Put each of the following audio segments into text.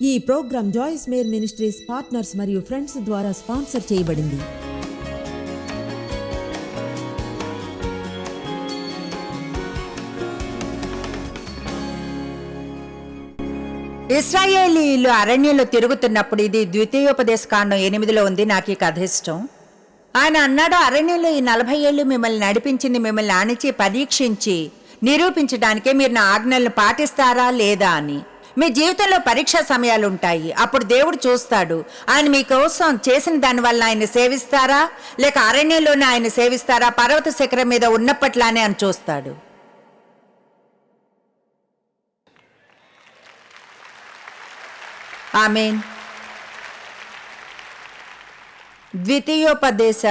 ఈ programme Joyce Meyer ministries partners మరియు friends ద్వారా స్పాన్సర్ చేయబడింది. ఇస్రాయేలీలు అరణ్యంలో తిరుగుతున్నప్పుడు ఇది ద్వితీయోపదేశ కాండం ఎనిమిదిలో ఉంది నాకు ఈ కథ ఇష్టం ఆయన అన్నాడు అరణ్యంలో ఈ నలభై ఏళ్ళు మిమ్మల్ని నడిపించింది మిమ్మల్ని అణిచి పరీక్షించి నిరూపించడానికే మీరు నా ఆజ్ఞలను పాటిస్తారా లేదా అని. మీ జీవితంలో పరీక్షా సమయాలు ఉంటాయి అప్పుడు దేవుడు చూస్తాడు. ఆయన మీకోసం చేసిన దానివల్ల ఆయన సేవిస్తారా? లేక అరణ్యంలోనే ఆయన సేవిస్తారా? పర్వత శిఖరం మీద ఉన్నప్పట్లానే అని చూస్తాడు. ఆమెన్. ద్వితీయోపదేశ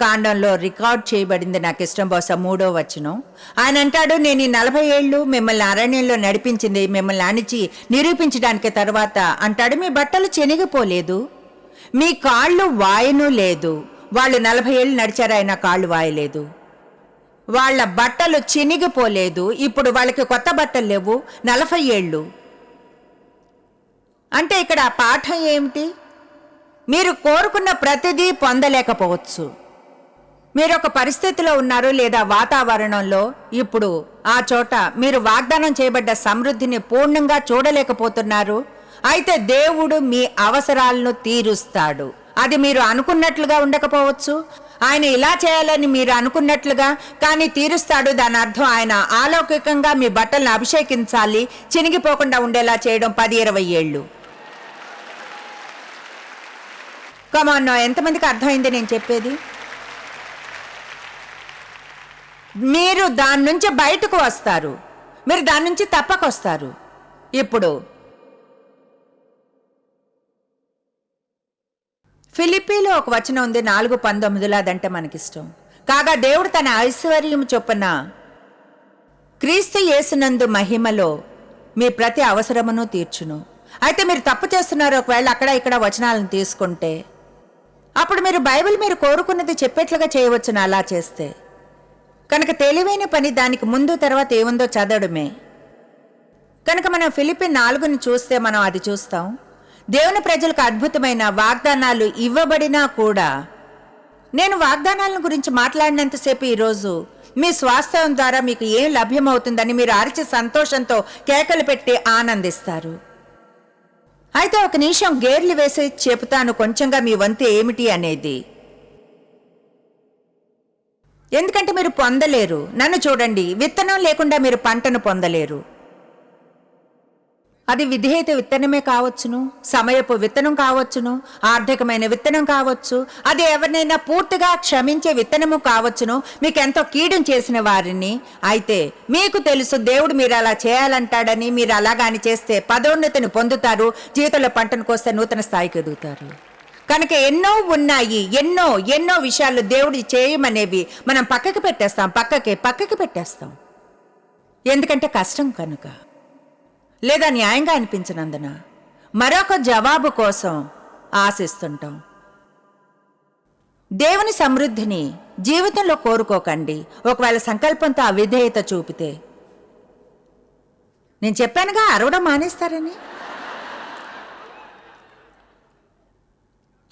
కాండంలో రికార్డ్ చేయబడింది నాకు ఇష్టం బహుశా మూడో వచనం. ఆయన అంటాడు నేను ఈ నలభై ఏళ్ళు మిమ్మల్ని అరణ్యంలో నడిపించింది మిమ్మల్ని అణిచి నిరూపించడానికి తర్వాత అంటాడు మీ బట్టలు చెనిగిపోలేదు మీ కాళ్ళు వాయను లేదు వాళ్ళు నలభై ఏళ్ళు నడిచారు ఆయన కాళ్ళు వాయలేదు. వాళ్ళ బట్టలు చినిగిపోలేదు ఇప్పుడు వాళ్ళకి కొత్త బట్టలు లేవు నలభై ఏళ్ళు. అంటే ఇక్కడ పాఠం ఏమిటి? మీరు కోరుకున్న ప్రతిదీ పొందలేకపోవచ్చు. మీరు ఒక పరిస్థితిలో ఉన్నారు లేదా వాతావరణంలో ఇప్పుడు ఆ చోట మీరు వాగ్దానం చేయబడ్డ సమృద్ధిని పూర్ణంగా చూడలేకపోతున్నారు. అయితే దేవుడు మీ అవసరాలను తీరుస్తాడు. అది మీరు అనుకున్నట్లుగా ఉండకపోవచ్చు. ఆయన ఇలా చేయాలని మీరు అనుకున్నట్లుగా కానీ తీరుస్తాడు దాని అర్థం ఆయన ఆలౌకికంగా మీ బట్టలను అభిషేకించాలి చినిగిపోకుండా ఉండేలా చేయడం పది ఇరవై ఏళ్ళు కమాన్ ఎంతమందికి అర్థమైంది నేను చెప్పేది? మీరు దాని నుంచి బయటకు వస్తారు. మీరు దాని నుంచి తప్పకొస్తారు. ఇప్పుడు ఫిలిపీలో ఒక వచనం ఉంది నాలుగు పంతొమ్మిదిలో అదంటే మనకిష్టం. కాగా దేవుడు తన ఐశ్వర్యం చొప్పున క్రీస్తు యేసునందు మహిమలో మీ ప్రతి అవసరమును తీర్చును. అయితే మీరు తప్పు చేస్తున్నారు ఒకవేళ అక్కడ ఇక్కడ వచనాలను తీసుకుంటే అప్పుడు మీరు బైబిల్ మీరు కోరుకున్నది చెప్పేట్లుగా చేయవచ్చును అలా చేస్తే. కనుక తెలివైన పని దానికి ముందు తర్వాత ఏముందో చదవడమే. కనుక మనం ఫిలిపిన్ నాలుగుని చూస్తే మనం అది చూస్తాం. దేవుని ప్రజలకు అద్భుతమైన వాగ్దానాలు ఇవ్వబడినా కూడా నేను వాగ్దానాలను గురించి మాట్లాడినంతసేపు ఈరోజు మీ స్వాస్థ్యం ద్వారా మీకు ఏం లభ్యమవుతుందని మీరు అరిచి సంతోషంతో కేకలు పెట్టి ఆనందిస్తారు. అయితే ఒక నిమిషం గేర్లు వేసి చెబుతాను కొంచెంగా మీ వంతు ఏమిటి అనేది. ఎందుకంటే మీరు పొందలేరు. నన్ను చూడండి. విత్తనం లేకుండా మీరు పంటను పొందలేరు. అది విధేయత విత్తనమే కావచ్చును. సమయపు విత్తనం కావచ్చును. ఆర్థికమైన విత్తనం కావచ్చు. అది ఎవరినైనా పూర్తిగా క్షమించే విత్తనము కావచ్చును. మీకు ఎంతో కీడుం చేసిన వారిని. అయితే మీకు తెలుసు దేవుడు మీరు అలా చేయాలంటాడని. మీరు అలాగాని చేస్తే పదోన్నతిని పొందుతారు. జీవితంలో పంటను కోస్తే నూతన స్థాయికి ఎదుగుతారు. కనుక ఎన్నో ఉన్నాయి ఎన్నో ఎన్నో విషయాలు దేవుడు చేయమనేవి మనం పక్కకి పెట్టేస్తాం పక్కకి పక్కకి పెట్టేస్తాం. ఎందుకంటే కష్టం కనుక. లేదా న్యాయంగా అనిపించినందున మరొక జవాబు కోసం ఆశిస్తుంటాం. దేవుని సమృద్ధిని జీవితంలో కోరుకోకండి. ఒకవేళ సంకల్పంతో అవిధేయత చూపితే. నేను చెప్పానుగా అరవడం మానేస్తారని?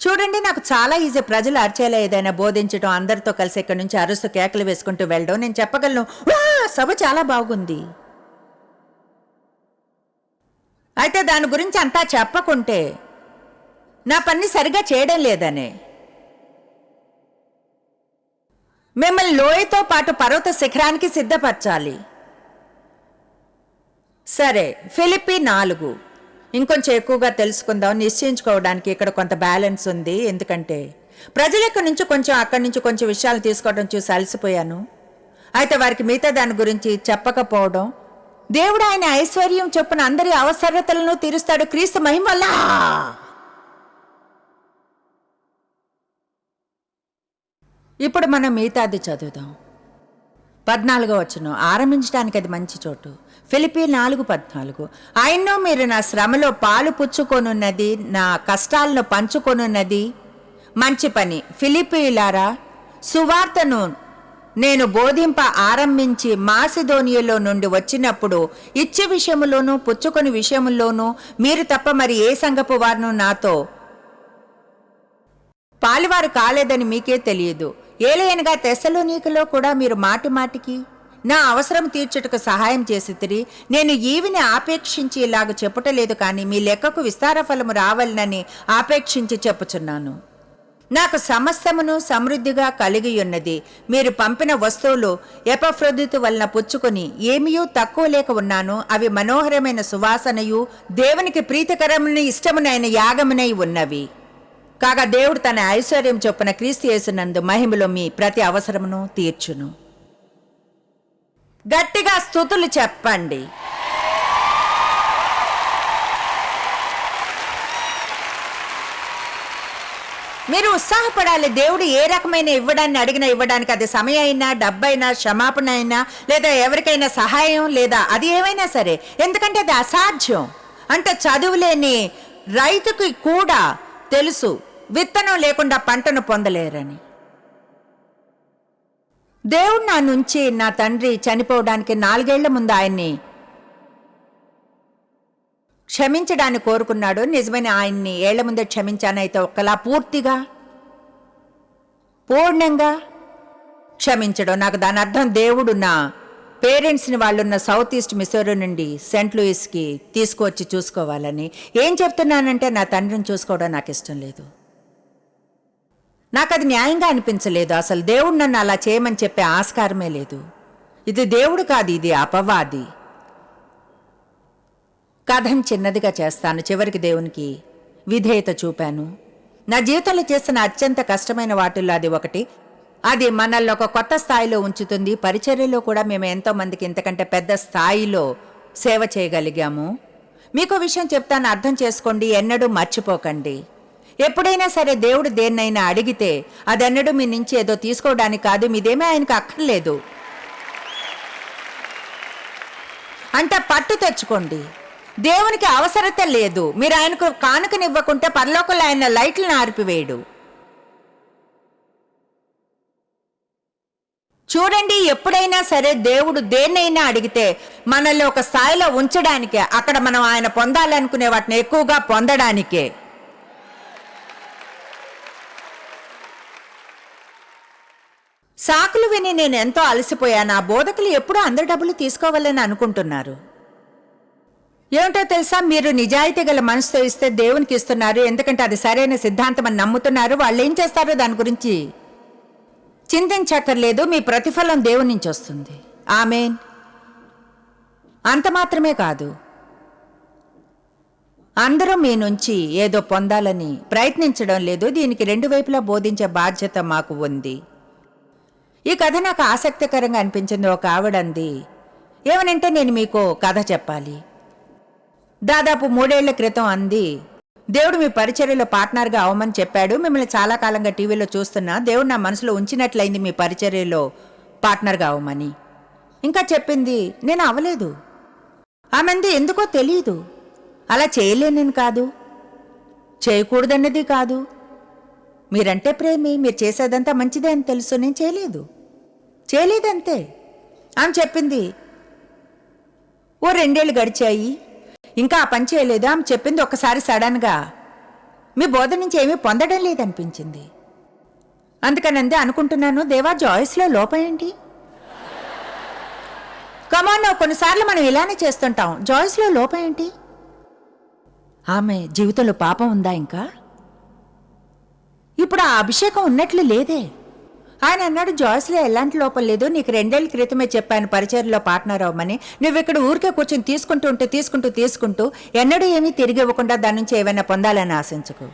చూడండి నాకు చాలా ఈజీ. ప్రజలు అరిచేలా ఏదైనా బోధించడం అందరితో కలిసి ఇక్కడి నుంచి అరుస్తూ కేకలు వేసుకుంటూ వెళ్ళడం నేను చెప్పగలను. సభ చాలా బాగుంది. అయితే దాని గురించి అంతా చెప్పకుంటే నా పని సరిగా చేయడం లేదనే. మిమ్మల్ని లోయతో పాటు పర్వత శిఖరానికి సిద్ధపరచాలి. సరే ఫిలిపి నాలుగు. ఇంకొంచెం ఎక్కువగా తెలుసుకుందాం నిశ్చయించుకోవడానికి ఇక్కడ కొంత బ్యాలెన్స్ ఉంది. ఎందుకంటే ప్రజల ఇక్కడి నుంచి కొంచెం అక్కడి నుంచి కొంచెం విషయాలు తీసుకోవడం చూసి అలసిపోయాను. అయితే వారికి మిగతా దాని గురించి చెప్పకపోవడం దేవుడు ఆయన ఐశ్వర్యం చొప్పున అందరి అవసరతలను తీరుస్తాడు క్రీస్తు మహిమ వల్ల ఇప్పుడు మనం మిగతాది చదువుదాం. పద్నాలుగో వచ్చును ఆరంభించడానికి అది మంచి చోటు. ఫిలిపి నాలుగు పద్నాలుగు. ఆయన్నో మీరు నా శ్రమలో పాలు పుచ్చుకొనున్నది నా కష్టాలను పంచుకొనున్నది మంచి పని. ఫిలిపిలారా సువార్తను నేను బోధింప ఆరంభించి మాసిధోనియలో నుండి వచ్చినప్పుడు ఇచ్చే విషయంలోనూ పుచ్చుకొని విషయంలోనూ మీరు తప్ప మరి ఏ సంగపు వారును నాతో పాలివారు కాలేదని మీకే తెలియదు. ఏలయనగా తెసలోనీకలో కూడా మీరు మాటి మాటికి నా అవసరం తీర్చుటకు సహాయం చేసి తిరి నేను ఈవిని ఆపేక్షించి ఇలాగ చెప్పుటలేదు కానీ మీ లెక్కకు విస్తార ఫలము రావాలనని ఆపేక్షించి చెప్పుచున్నాను. నాకు సమస్తమును సమృద్ధిగా కలిగి ఉన్నది మీరు పంపిన వస్తువులు ఎపఫ్రొదితు వలన పుచ్చుకొని ఏమీయూ తక్కువ లేక ఉన్నాను. అవి మనోహరమైన సువాసనయు దేవునికి ప్రీతికరముని ఇష్టమునైన యాగమునై ఉన్నవి. కాగా దేవుడు తన ఐశ్వర్యం చొప్పున క్రీస్తు చేసినందు మహిమలో మీ ప్రతి అవసరమును తీర్చును. గట్టిగా స్థుతులు చెప్పండి. మీరు ఉత్సాహపడాలి. దేవుడు ఏ రకమైన ఇవ్వడాన్ని అడిగినా ఇవ్వడానికి అది సమయం అయినా డబ్బైనా క్షమాపణ అయినా లేదా ఎవరికైనా సహాయం లేదా అది ఏమైనా సరే. ఎందుకంటే అది అసాధ్యం. అంటే చదువులేని రైతుకి కూడా తెలుసు. విత్తనం లేకుండా పంటను పొందలేరని. దేవుడు నా నుంచి నా తండ్రి చనిపోవడానికి నాలుగేళ్ళ ముందు ఆయన్ని క్షమించడాన్ని కోరుకున్నాడు. నిజమైన ఆయన్ని ఏళ్ళ ముందే క్షమించానైతే ఒకలా పూర్తిగా పూర్ణంగా క్షమించడం. నాకు దాని అర్థం దేవుడు నా పేరెంట్స్ని వాళ్ళున్న సౌత్ ఈస్ట్ మిసోరీ నుండి సెంట్ లూయిస్కి తీసుకువచ్చి చూసుకోవాలని. ఏం చెప్తున్నానంటే నా తండ్రిని చూసుకోవడం నాకు ఇష్టం లేదు. నాకు అది న్యాయంగా అనిపించలేదు. అసలు దేవుడు నన్ను అలా చేయమని చెప్పే ఆస్కారమే లేదు. ఇది దేవుడు కాదు ఇది అపవాది. కథం చిన్నదిగా చేస్తాను. చివరికి దేవునికి విధేయత చూపాను. నా జీవితంలో చేసిన అత్యంత కష్టమైన వాటిల్లో అది ఒకటి. అది మనల్ని ఒక కొత్త స్థాయిలో ఉంచుతుంది. పరిచర్యలో కూడా మేము ఎంతో మందికి ఇంతకంటే పెద్ద స్థాయిలో సేవ చేయగలిగాము. మీకు విషయం చెప్తాను. అర్థం చేసుకోండి. ఎన్నడూ మర్చిపోకండి. ఎప్పుడైనా సరే దేవుడు దేన్నైనా అడిగితే అదన్నడు మీ నుంచి ఏదో తీసుకోవడానికి కాదు మీదేమీ ఆయనకు అక్కర్లేదు. అంటే పట్టు తెచ్చుకోండి. దేవునికి అవసరత లేదు. మీరు ఆయనకు కానుకనివ్వకుంటే పరలోకంలో ఆయన లైట్లను ఆర్పివేయడు. చూడండి ఎప్పుడైనా సరే దేవుడు దేన్నైనా అడిగితే మనల్ని ఒక స్థాయిలో ఉంచడానికే అక్కడ మనం ఆయన పొందాలనుకునే వాటిని ఎక్కువగా పొందడానికే. సాకులు విని నేను ఎంతో అలసిపోయాను. ఆ బోధకులు ఎప్పుడూ అందరి డబ్బులు తీసుకోవాలని అనుకుంటున్నారు. ఏమిటో తెలుసా? మీరు నిజాయితీ గల మనసుతో ఇస్తే దేవునికి ఇస్తున్నారు. ఎందుకంటే అది సరైన సిద్ధాంతం అని నమ్ముతున్నారు. వాళ్ళు ఏం చేస్తారో దాని గురించి చింతించక్కర్లేదు. మీ ప్రతిఫలం దేవుని నుంచి వస్తుంది. ఆమెన్. అంత మాత్రమే కాదు. అందరూ మీ నుంచి ఏదో పొందాలని ప్రయత్నించడం లేదు. దీనికి రెండు వైపులా బోధించే బాధ్యత మాకు ఉంది. ఈ కథ నాకు ఆసక్తికరంగా అనిపించింది ఒక ఆవిడంది. ఏమనంటే నేను మీకు కథ చెప్పాలి. దాదాపు మూడేళ్ళ క్రితం అంది దేవుడు మీ పరిచర్యలో పార్ట్నర్గా అవమని చెప్పాడు. మిమ్మల్ని చాలా కాలంగా టీవీలో చూస్తున్నా. దేవుడు నా మనసులో ఉంచినట్లయింది మీ పరిచర్యలో పార్ట్నర్గా అవమని. ఇంకా చెప్పింది నేను అవలేదు. ఆమెంది ఎందుకో తెలియదు అలా చేయలేనని కాదు. చేయకూడదన్నది కాదు. మీరంటే ప్రేమి మీరు చేసేదంతా మంచిదే అని తెలుసు. నేను చేయలేదు. చేయలేదంతే ఆమె చెప్పింది. ఓ రెండేళ్ళు గడిచాయి. ఇంకా ఆ పని చేయలేదు ఆమె చెప్పింది ఒక్కసారి సడన్గా. మీ బోధ నుంచి ఏమీ పొందడం లేదనిపించింది. అందుకనందే అనుకుంటున్నాను దేవా జాయిస్లో లోపం ఏంటి? కమాన్ కొన్నిసార్లు మనం ఇలానే చేస్తుంటాం. జాయిస్లో లోపం ఏంటి? ఆమె జీవితంలో పాపం ఉందా ఇంకా? ఇప్పుడు ఆ అభిషేకం ఉన్నట్లు లేదే. ఆయన అన్నాడు జాయిస్లో ఎలాంటి లోపం లేదు. నీకు రెండేళ్ళ క్రితమే చెప్పాను పరిచయలో పార్ట్నర్ అవ్వమని. నువ్వు ఇక్కడ ఊరికే కూర్చొని తీసుకుంటూ ఉంటే తీసుకుంటూ తీసుకుంటూ ఎన్నడూ ఏమీ తిరిగి ఇవ్వకుండా దాని నుంచి ఏమైనా పొందాలని ఆశించుకు.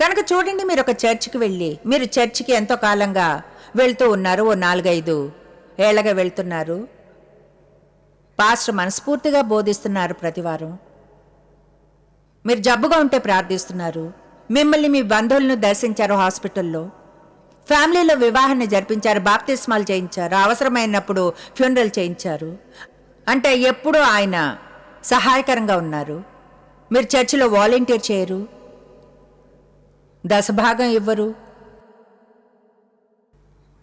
కనుక చూడండి మీరు ఒక చర్చికి వెళ్ళి మీరు చర్చికి ఎంతో కాలంగా వెళ్తూ ఉన్నారు ఓ నాలుగైదు ఏళ్ళగా వెళ్తున్నారు. పాస్టర్ మనస్ఫూర్తిగా బోధిస్తున్నారు ప్రతివారం. మీరు జబ్బుగా ఉంటే ప్రార్థిస్తున్నారు. మిమ్మల్ని మీ బంధువులను దర్శించారు హాస్పిటల్లో. ఫ్యామిలీలో వివాహాన్ని జరిపించారు బాప్తిస్మాలు చేయించారు అవసరమైనప్పుడు ఫ్యూనరల్ చేయించారు. అంటే ఎప్పుడూ ఆయన సహాయకరంగా ఉన్నారు. మీరు చర్చిలో వాలంటీర్ చేయరు. దశభాగం ఇవ్వరు.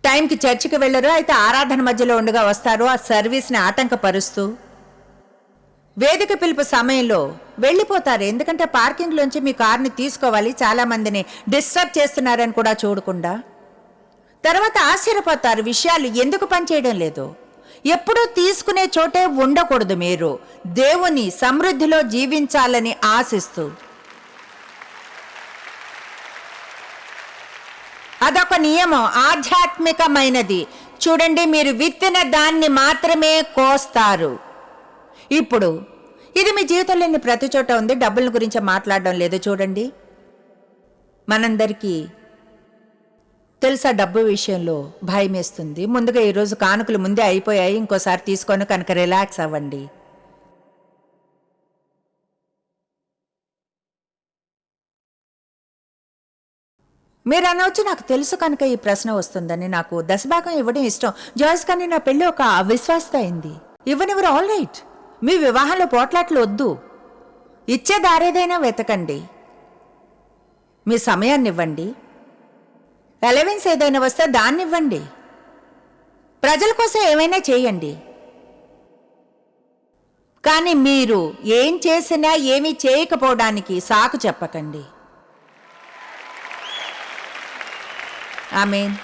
టైంకి చర్చికి వెళ్ళరు అయితే ఆరాధన మధ్యలో ఉండగా వస్తారు ఆ సర్వీస్ని ఆటంకపరుస్తూ వేదిక పిలుపు సమయంలో వెళ్ళిపోతారు. ఎందుకంటే పార్కింగ్లోంచి మీ కార్ని తీసుకోవాలి. చాలామందిని డిస్టర్బ్ చేస్తున్నారని కూడా చూడకుండా. తర్వాత ఆశ్చర్యపోతారు. విషయాలు ఎందుకు పనిచేయడం లేదు? ఎప్పుడూ తీసుకునే చోటే ఉండకూడదు మీరు. దేవుని సమృద్ధిలో జీవించాలని ఆశిస్తూ. అదొక నియమం. ఆధ్యాత్మికమైనది. చూడండి మీరు విత్తిన దాన్ని మాత్రమే కోస్తారు. ఇప్పుడు. ఇది మీ జీవితంలోని ప్రతి చోట ఉంది. డబ్బుల గురించి మాట్లాడడం లేదు. చూడండి. మనందరికీ తెలుసా డబ్బు విషయంలో భయం వేస్తుంది. ముందుగా ఈరోజు కానుకలు ముందే అయిపోయాయి. ఇంకోసారి తీసుకొని కనుక రిలాక్స్ అవ్వండి. మీరు అనవచ్చు నాకు తెలుసు కనుక ఈ ప్రశ్న వస్తుందని. నాకు దశభాగం ఇవ్వడం ఇష్టం. జాయిస్ కానీ నా పెళ్ళి ఒక అవిశ్వాసత అయింది. ఇవ్వనివ్వరు. All right. మీ వివాహంలో పోట్లాట్లు వద్దు. ఇచ్చే దారేదైనా వెతకండి. మీ సమయాన్ని ఇవ్వండి ఎలవెన్స్ ఏదైనా వస్తే దాన్ని ఇవ్వండి ప్రజల కోసం ఏమైనా చేయండి. కానీ మీరు ఏం చేసినా ఏమీ చేయకపోవడానికి సాకు చెప్పకండి. ఆమెన్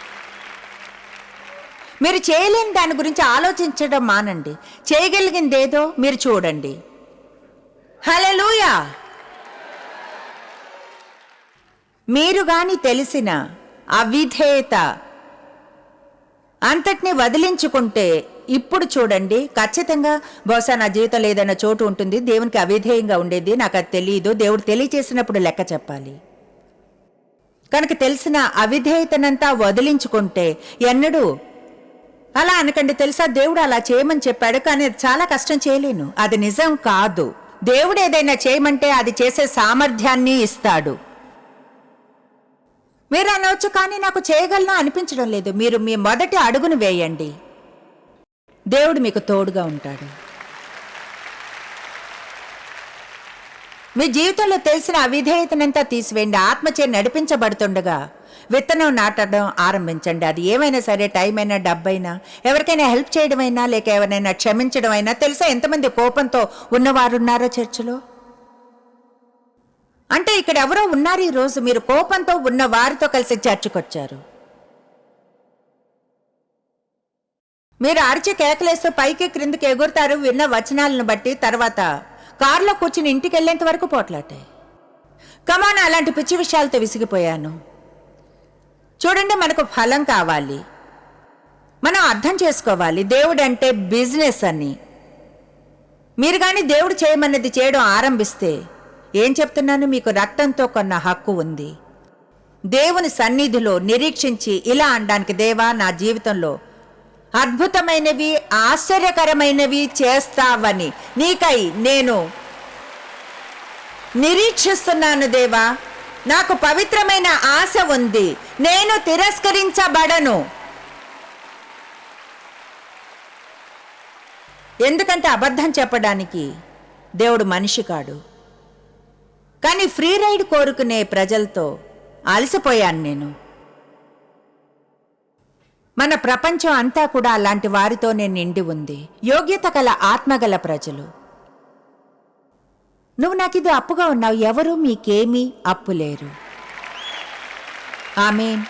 మీరు చేయలేని దాని గురించి ఆలోచించడం మానండి. చేయగలిగిందేదో మీరు చూడండి. హలలుయా మీరు గాని తెలిసిన అవిధేయత అంతటిని వదిలించుకుంటే ఇప్పుడు చూడండి ఖచ్చితంగా బహుశా నా జీవితంలో ఏదైనా చోటు ఉంటుంది దేవునికి అవిధేయంగా ఉండేది నాకు అది తెలియదు దేవుడు తెలియచేసినప్పుడు లెక్క చెప్పాలి. కనుక తెలిసిన అవిధేయతనంతా వదిలించుకుంటే ఎన్నడూ అలా అనకండి తెలుసా? దేవుడు అలా చేయమని చెప్పాడు కానీ అది చాలా కష్టం చేయలేను. అది నిజం కాదు. దేవుడు ఏదైనా చేయమంటే అది చేసే సామర్థ్యాన్ని ఇస్తాడు. మీరు అనవచ్చు కానీ నాకు చేయగలనా అనిపించడం లేదు. మీరు మీ మొదటి అడుగును వేయండి. దేవుడు మీకు తోడుగా ఉంటాడు. మీ జీవితంలో తెలిసిన అవిధేయతనంతా తీసివేయండి. ఆత్మచే నడిపించబడుతుండగా విత్తనం నాటడం ఆరంభించండి. అది ఏమైనా సరే టైం అయినా డబ్బైనా ఎవరికైనా హెల్ప్ చేయడమైనా లేక ఎవరైనా క్షమించడం అయినా తెలుసా ఎంతమంది కోపంతో ఉన్నవారున్నారో చర్చలో చర్చిలో? అంటే ఇక్కడ ఎవరో ఉన్నారు ఈ రోజు మీరు కోపంతో ఉన్న వారితో కలిసి చర్చకొచ్చారు మీరు అరిచి కేకలేస్తూ పైకి క్రిందికి ఎగురుతారు విన్న వచనాలను బట్టి తర్వాత కారులో కూర్చుని ఇంటికి వెళ్ళేంత వరకు పోట్లాటాయి కమాన అలాంటి పిచ్చి విషయాలతో విసిగిపోయాను. చూడండి మనకు ఫలం కావాలి. మనం అర్థం చేసుకోవాలి దేవుడు అంటే బిజినెస్ అని. మీరు కానీ దేవుడు చేయమన్నది చేయడం ఆరంభిస్తే ఏం చెప్తున్నాను? మీకు రక్తంతో కొన్న హక్కు ఉంది. దేవుని సన్నిధిలో నిరీక్షించి ఇలా అనడానికి దేవా నా జీవితంలో అద్భుతమైనవి ఆశ్చర్యకరమైనవి చేస్తావని. నీకై నేను నిరీక్షిస్తున్నాను దేవా. నాకు పవిత్రమైన ఆశ ఉంది. నేను తిరస్కరించబడను. ఎందుకంటే అబద్ధం చెప్పడానికి దేవుడు మనిషి కాడు. కానీ ఫ్రీ రైడ్ కోరుకునే ప్రజలతో అలసిపోయాను నేను. మన ప్రపంచం అంతా కూడా అలాంటి వారితోనే నిండి ఉంది. యోగ్యత గల ఆత్మగల ప్రజలు. నువ్వు నాకిది అప్పుగా ఉన్నావు. ఎవరూ? మీకేమీ అప్పు లేరు. ఆమెన్.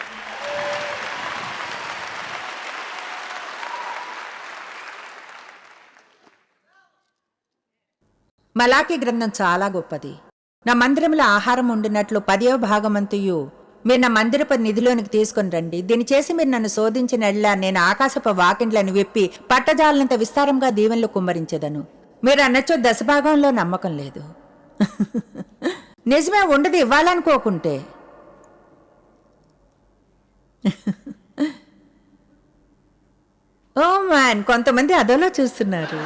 మలాకి గ్రంథం చాలా గొప్పది. నా మందిరంలో ఆహారం ఉండినట్లు పదవ భాగమంతయు మీరు నా మందిరపు నిధిలోనికి తీసుకుని రండి. దీన్ని చేసి మీరు నన్ను శోధించిన నేను ఆకాశపు వాకిండ్లను విప్పి పట్టజాలనంత విస్తారంగా దీవెనలు కుమ్మరించెదను. మీరు అనొచ్చు దశభాగంలో నమ్మకం లేదు. నిజమే ఉండదు ఇవ్వాలనుకోకుంటే. ఓ మ్యాన్ కొంతమంది అదోలో చూస్తున్నారు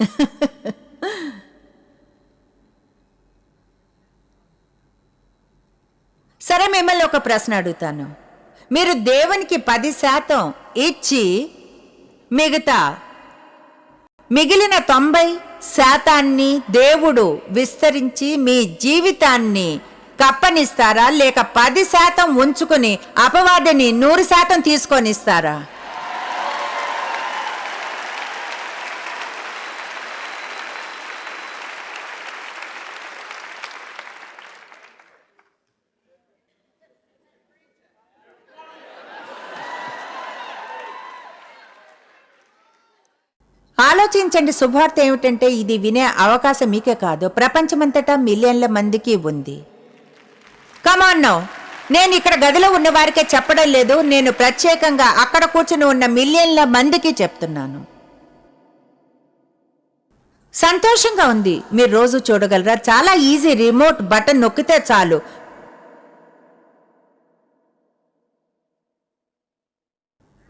సరే మిమ్మల్ని ఒక ప్రశ్న అడుగుతాను. మీరు దేవునికి పది శాతం ఇచ్చి మిగతా మిగిలిన తొంభై శాతాన్ని దేవుడు విస్తరించి మీ జీవితాన్ని కప్పనిస్తారా? లేక పది శాతం ఉంచుకుని అపవాదిని నూరు శాతం తీసుకొనిస్తారా ఇస్తారా ఆలోచించండి శుభార్త ఏమిటంటే ఇది వినే అవకాశం మీకే కాదు. ప్రపంచమంతటా మిలియన్ల మందికి ఉంది. కమాన్ నౌ నేను ఇక్కడ గదిలో ఉన్న వారికే చెప్పడం లేదు. నేను ప్రత్యేకంగా అక్కడ కూర్చుని ఉన్న మిలియన్ల మందికి చెప్తున్నాను. సంతోషంగా ఉంది. మీరు రోజు చూడగలరా? చాలా ఈజీ రిమోట్ బటన్ నొక్కితే చాలు.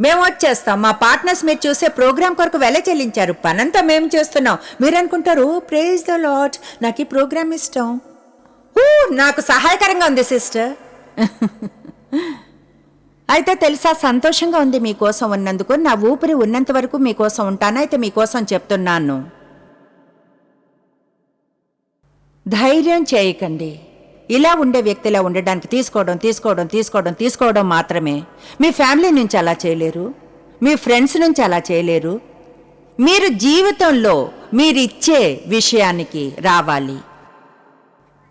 మేము వచ్చేస్తాం. మా పార్ట్నర్స్ మీరు చూసే ప్రోగ్రామ్ కొరకు వెల చెల్లించారు. పనంతా మేము చేస్తున్నాం. మీరు అనుకుంటారు ప్రేజ్ ద లాట్ నాకు ఈ ప్రోగ్రామ్ ఇష్టం. ఊ, నాకు సహాయకరంగా ఉంది సిస్టర్ అయితే తెలుసా సంతోషంగా ఉంది మీకోసం ఉన్నందుకు. నా ఊపిరి ఉన్నంత వరకు మీకోసం ఉంటాను. అయితే మీకోసం చెప్తున్నాను. ధైర్యం చేయకండి. ఇలా ఉండే వ్యక్తిలా ఉండడానికి తీసుకోవడం తీసుకోవడం తీసుకోవడం తీసుకోవడం మాత్రమే. మీ ఫ్యామిలీ నుంచి అలా చేయలేరు. మీ ఫ్రెండ్స్ నుంచి అలా చేయలేరు. మీరు జీవితంలో మీరిచ్చే విషయానికి రావాలి.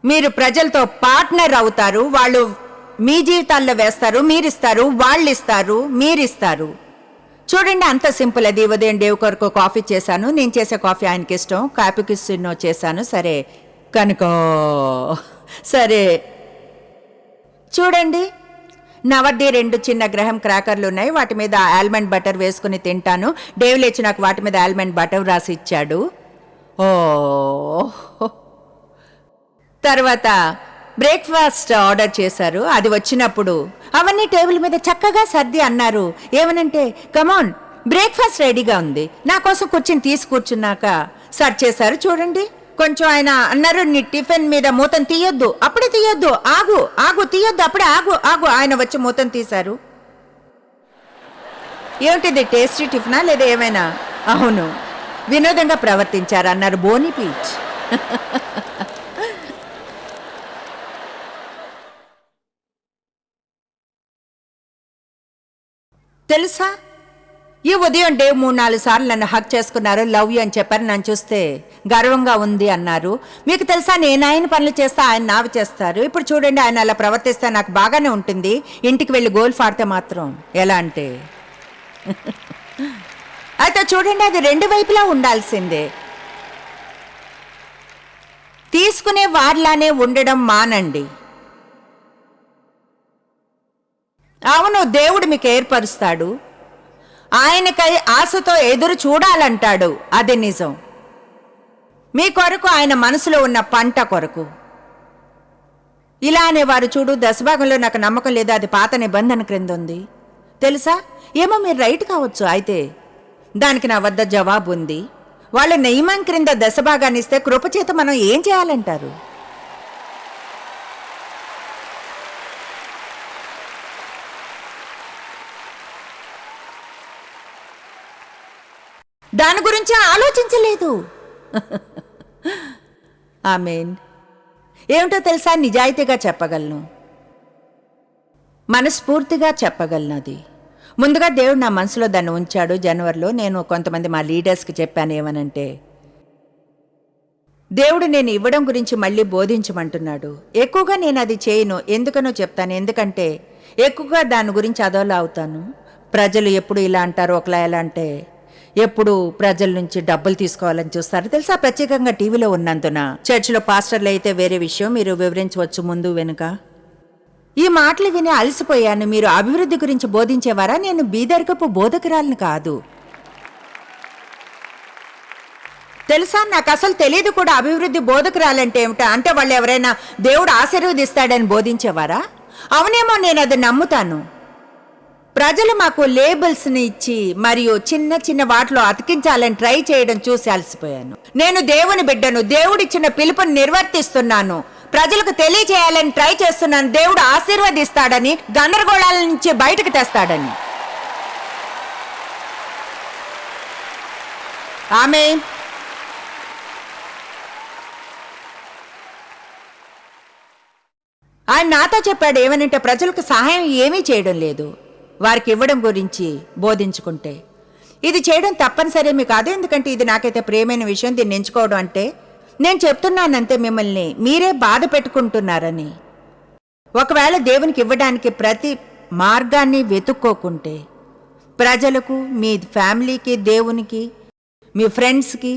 మీరు ప్రజలతో పార్ట్నర్ అవుతారు. వాళ్ళు మీ జీవితాల్లో వేస్తారు మీరిస్తారు వాళ్ళు ఇస్తారు మీరిస్తారు. చూడండి అంత సింపుల్ అది. ఉదయం డేవ్ కొరకు కాఫీ చేశాను. నేను చేసే కాఫీ ఆయనకి ఇష్టం కాఫీకి సిన్నో చేశాను. సరే. కనుకో. సరే. చూడండి. నా రెండు చిన్న గ్రహం క్రాకర్లు ఉన్నాయి. వాటి మీద ఆల్మండ్ బటర్ వేసుకుని తింటాను. డేవ్ లేచి నాకు వాటి మీద ఆల్మండ్ బటర్ రాసి ఇచ్చాడు ఓ. తర్వాత బ్రేక్ఫాస్ట్ ఆర్డర్ చేశారు. అది వచ్చినప్పుడు అవన్నీ టేబుల్ మీద చక్కగా సర్ది అన్నారు. ఏమనంటే కమాన్ బ్రేక్ఫాస్ట్ రెడీగా ఉంది. నా కోసం కూర్చుని తీసుకూర్చున్నాక సర్చ్ చేశారు చూడండి. కొంచెం ఆయన అన్నారు నీ టిఫిన్ మీద మూతను తీయొద్దు. అప్పుడే తీయొద్దు. ఆగు ఆగు తీయొద్దు. అప్పుడే ఆగు ఆగు. ఆయన వచ్చి మూతను తీశారు. ఏమిటిది టేస్టీ టిఫినా లేదా ఏమైనా? అవును. వినోదంగా ప్రవర్తించారు అన్నారు బోని పీచ్. తెలుసా? ఈ ఉదయం డేవ్ మూడు నాలుగు సార్లు నన్ను హక్ చేసుకున్నారు. లవ్ యూ అని చెప్పారు. నన్ను చూస్తే గర్వంగా ఉంది అన్నారు. మీకు తెలుసా నేను ఆయన పనులు చేస్తా ఆయన నావి చేస్తారు. ఇప్పుడు చూడండి ఆయన అలా ప్రవర్తిస్తే నాకు బాగానే ఉంటుంది. ఇంటికి వెళ్ళి గోల్ఫ్ ఆడితే మాత్రం ఎలా అంటే? అయితే చూడండి అది రెండు వైపులా ఉండాల్సిందే. తీసుకునే వారిలానే ఉండడం మానండి. అవును దేవుడు మీకు ఏర్పరుస్తాడు. ఆయనకై ఆశతో ఎదురు చూడాలంటాడు. అది నిజం. మీ కొరకు ఆయన మనసులో ఉన్న పంట కొరకు. ఇలా అనేవారు చూడు దశభాగంలో నాకు నమ్మకం లేదు అది పాత నిబంధన క్రింద ఉంది తెలుసా? ఏమో మీరు రైట్ కావచ్చు అయితే. దానికి నా వద్ద జవాబు ఉంది వాళ్ళు నియమం క్రింద దశభాగాన్ని ఇస్తే కృపచేత మనం ఏం చేయాలంటారు? దాని గురించి ఆలోచించలేదు. ఆమెన్. ఏమిటో తెలుసా నిజాయితీగా చెప్పగలను. మనస్ఫూర్తిగా చెప్పగలను అది ముందుగా దేవుడు నా మనసులో దాన్ని ఉంచాడు. జనవరిలో నేను కొంతమంది మా లీడర్స్కి చెప్పాను ఏమనంటే దేవుడు నేను ఇవ్వడం గురించి మళ్ళీ బోధించమంటున్నాడు. ఎక్కువగా నేను అది చేయను. ఎందుకనో చెప్తాను. ఎందుకంటే ఎక్కువగా దాని గురించి అదోలా అవుతాను. ప్రజలు ఎప్పుడు ఇలా అంటారు ఒకలా ఎలా అంటే ఎప్పుడు ప్రజల నుంచి డబ్బులు తీసుకోవాలని చూస్తారు. తెలుసా? ప్రత్యేకంగా టీవీలో ఉన్నందున. చర్చిలో పాస్టర్లు అయితే వేరే విషయం. మీరు వివరించవచ్చు ముందు వెనుక. ఈ మాటలు విని అలసిపోయాను. మీరు అభివృద్ధి గురించి బోధించేవారా? నేను బీదరికపు బోధకురాలను కాదు. తెలుసా? నాకు అసలు తెలియదు కూడా అభివృద్ధి బోధకురాలంటే ఏమిటా? అంటే వాళ్ళు ఎవరైనా దేవుడు ఆశీర్వదిస్తాడని బోధించేవారా? అవునేమో నేను అది నమ్ముతాను. ప్రజలు మాకు లేబుల్స్ని ఇచ్చి మరియు చిన్న చిన్న వాటిలో అతికించాలని ట్రై చేయడం చూసి అలసిపోయాను. నేను దేవుని బిడ్డను దేవుడిచ్చిన పిలుపుని నిర్వర్తిస్తున్నాను. ప్రజలకు తెలియచేయాలని ట్రై చేస్తున్నాను. దేవుడు ఆశీర్వదిస్తాడని గందరగోళాల నుంచి బయటకు తెస్తాడని. ఆమె ఆయన నాతో చెప్పాడు ఏమనంటే ప్రజలకు సహాయం ఏమీ చేయడం లేదు. వారికి ఇవ్వడం గురించి బోధించుకుంటే. ఇది చేయడం తప్పనిసరేమి కాదు ఎందుకంటే ఇది నాకైతే ప్రియమైన విషయం దీన్ని ఎంచుకోవడం అంటే నేను చెప్తున్నానంతే మిమ్మల్ని మీరే బాధ పెట్టుకుంటున్నారని. ఒకవేళ దేవునికి ఇవ్వడానికి ప్రతి మార్గాన్ని వెతుక్కోకుంటే ప్రజలకు మీ ఫ్యామిలీకి దేవునికి మీ ఫ్రెండ్స్కి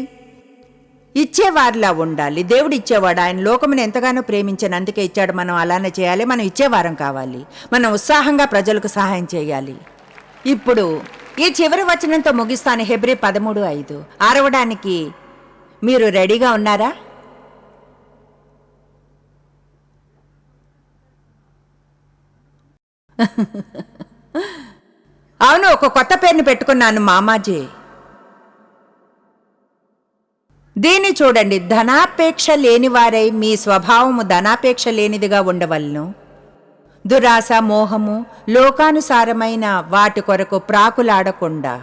ఇచ్చేవారిలా ఉండాలి. దేవుడు ఇచ్చేవాడు. ఆయన లోకమును ఎంతగానో ప్రేమించను. అందుకే ఇచ్చాడు. మనం అలానే చేయాలి. మనం ఇచ్చేవారం కావాలి. మనం ఉత్సాహంగా ప్రజలకు సహాయం చేయాలి. ఇప్పుడు ఈ చివరి వచనంతో ముగిస్తాను. హెబ్రి పదమూడు ఐదు. ఆరవడానికి మీరు రెడీగా ఉన్నారా? అవును ఒక కొత్త పేరుని పెట్టుకున్నాను మామాజీ. దీన్ని చూడండి. ధనాపేక్ష లేనివారై మీ స్వభావము ధనాపేక్ష లేనిదిగా ఉండవలను. దురాశ మోహము లోకానుసారమైన వాటి కొరకు ప్రాకులాడకుండా.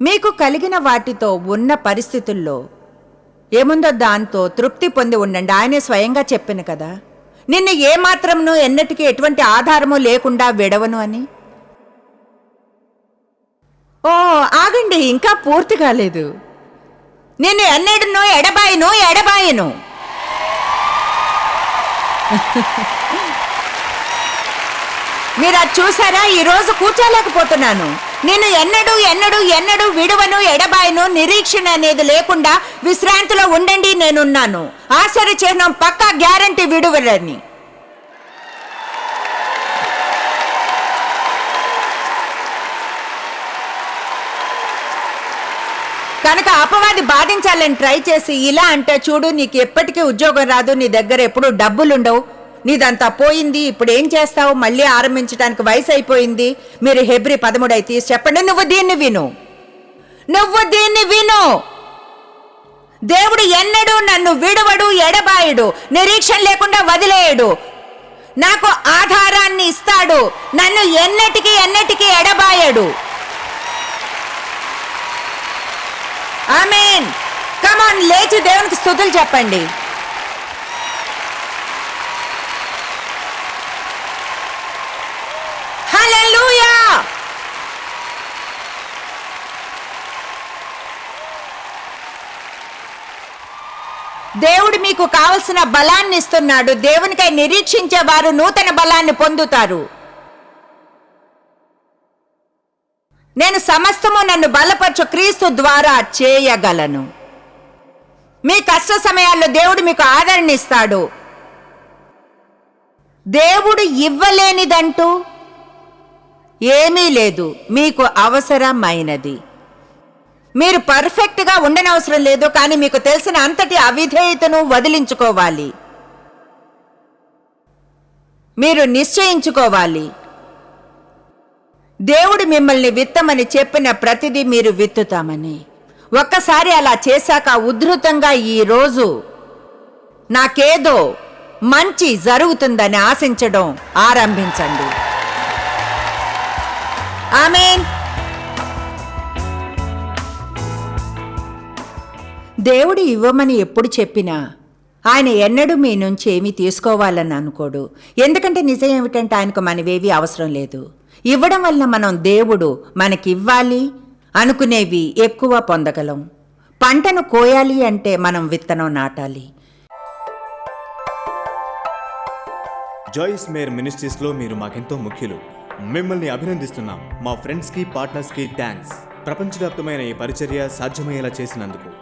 మీకు కలిగిన వాటితో ఉన్న పరిస్థితుల్లో ఏముందో దాంతో తృప్తి పొంది ఉండండి. ఆయనే స్వయంగా చెప్పిన కదా. నిన్ను ఏమాత్రంను ఎన్నటికీ ఎటువంటి ఆధారము లేకుండా విడవను అని. ఓ ఆగండి. ఇంకా పూర్తి కాలేదు. నేను ఎన్నడను ఎడబాయను ఎడబాయను. మీరు అది చూసారా? ఈరోజు కూర్చోలేకపోతున్నాను. నేను ఎన్నడూ ఎన్నడూ ఎన్నడూ విడువను ఎడబాయను నిరీక్షణ అనేది లేకుండా విశ్రాంతిలో ఉండండి నేనున్నాను. ఆశ్చర్య చిహ్నం పక్కా గ్యారంటీ విడువలని కనుక అపవాది బాధించాలని ట్రై చేసి ఇలా అంటే చూడు నీకు ఎప్పటికీ ఉద్యోగం రాదు నీ దగ్గర ఎప్పుడు డబ్బులుండవు. నీదంతా పోయింది ఇప్పుడు ఏం చేస్తావు? మళ్ళీ ఆరంభించడానికి వయసు అయిపోయింది మీరు హెబ్రి పదమూడు అయితే తీసి చెప్పండి నువ్వు దీన్ని విను. నువ్వు దీన్ని విను. దేవుడు ఎన్నడూ నన్ను విడువడు ఎడబాయడు నిరీక్షణ లేకుండా వదిలేయడు. నాకు ఆధారాన్ని ఇస్తాడు. నన్ను ఎన్నటికీ ఎన్నటికీ ఎడబాయడు. ఆమెన్. కమాన్ లేచి దేవునికి స్థుతులు చెప్పండి. హల్లెలూయా దేవుడు మీకు కావలసిన బలాన్ని ఇస్తున్నాడు. దేవునికై నిరీక్షించే వారు నూతన బలాన్ని పొందుతారు. నేను సమస్తము నన్ను బలపరచు క్రీస్తు ద్వారా చేయగలను. మీ కష్ట సమయాల్లో దేవుడు మీకు ఆదరణ ఇస్తాడు దేవుడు ఇవ్వలేనిదంటూ ఏమీ లేదు. మీకు అవసరమైనది. మీరు పర్ఫెక్ట్గా ఉండనవసరం లేదు కానీ మీకు తెలిసిన అంతటి అవిధేయతను వదిలించుకోవాలి. మీరు నిశ్చయించుకోవాలి. దేవుడు మిమ్మల్ని విత్తమని చెప్పిన ప్రతిదీ మీరు విత్తుతామని. ఒక్కసారి అలా చేశాక ఉద్ధృతంగా ఈ రోజు నాకేదో మంచి జరుగుతుందని ఆశించడం ఆరంభించండి. ఆమెన్. దేవుడు ఇవ్వమని ఎప్పుడు చెప్పినా ఆయన ఎన్నడూ మీ నుంచి ఏమీ తీసుకోవాలని అనుకోడు. ఎందుకంటే నిజం ఏమిటంటే ఆయనకు మనవేవీ అవసరం లేదు. ఇవ్వడం వల్ల మనం దేవుడు మనకివ్వాలి అనుకునేవి ఎక్కువ పొందగలం. పంటను కోయాలి అంటే మనం విత్తనం నాటాలి. జాయిస్ మేర్ మినిస్ట్రీస్లో మీరు మాకెంతో ముఖ్యులు. మిమ్మల్ని అభినందిస్తున్నాం మా ఫ్రెండ్స్కి పార్ట్నర్స్కి థ్యాంక్స్. ప్రపంచవ్యాప్తమైన ఈ పరిచర్య సాధ్యమయ్యేలా చేసినందుకు.